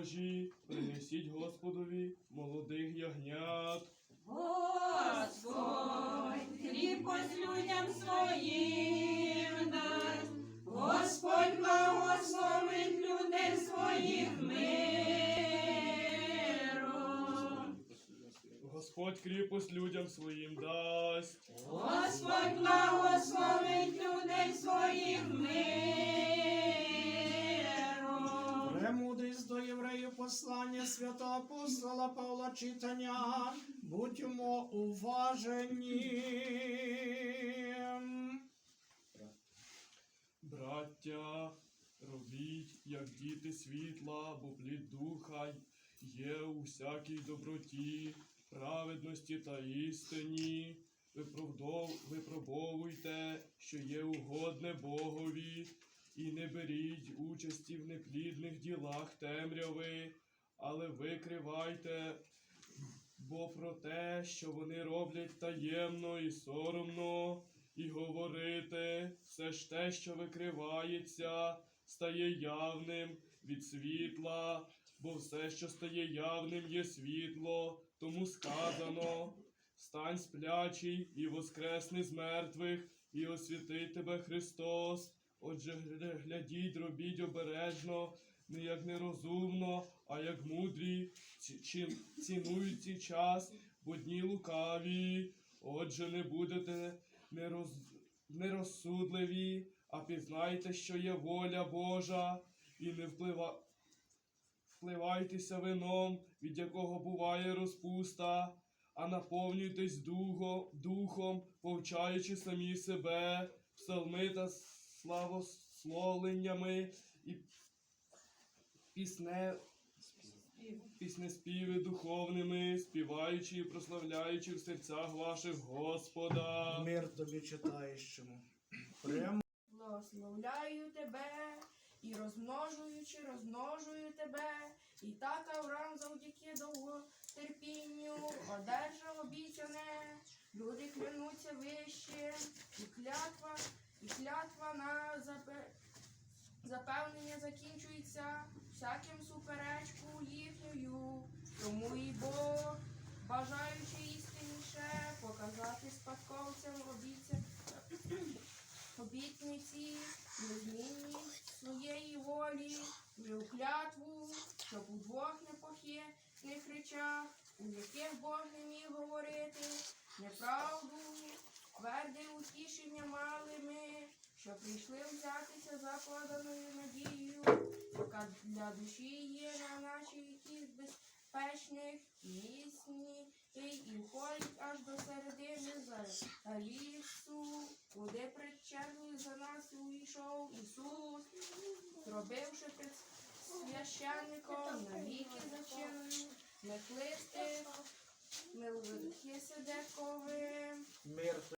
Божі, принесіть Господові молодих ягнят. Господь, кріпость людям своїм дасть, Господь благословить людей своїх миром. Господь кріпость людям своїм дасть. Господь благословить людей своїх послання святого апостола Павла читання. Будьмо уважені. Браття, робіть, як діти світла, бо плід духа є у всякій доброті, праведності та істині. Випробовуйте, що є угодне Богові, і не беріть участі в неплідних ділах темряви, але викривайте, бо про те, що вони роблять таємно і соромно, і говорити, все ж те, що викривається, стає явним від світла, бо все, що стає явним, є світло, тому сказано. Стань сплячий і воскресни з мертвих, і освятить тебе Христос. Отже, глядіть, робіть обережно, не як нерозумно, а як мудрі, чим цінують ці час, бо дні лукаві. Отже, не будете нероз... нерозсудливі, а пізнайте, що є воля Божа, і не вплива... впливайтеся вином, від якого буває розпуста, а наповнюйтесь духом, духом, повчаючи самі себе, псалми та славословленнями і пісне, піснеспіви духовними, співаючи і прославляючи в серцях ваших Господа. Мир тобі читаючому. Прем Благословляю тебе і розмножуючи, розмножую тебе. І так Авраам завдяки довготерпінню одержав обіцяне. Люди клянуться вище, і клятва, і клятва на запевнення закінчується всяким суперечку їхньою. Тому і Бог, бажаючи істинніше, показати спадковцям обіця обітниці, незмінні своєї волі, вже клятву, щоб у двох непохитних речах, у яких Бог не міг говорити, неправду, тверде утішення мали ми, що прийшли взятися надією, яка для душі є на нашій яких безпечних місні, і входить аж до середини за лісу, куди перед за нас увійшов Ісус, зробивши священником навіки зачем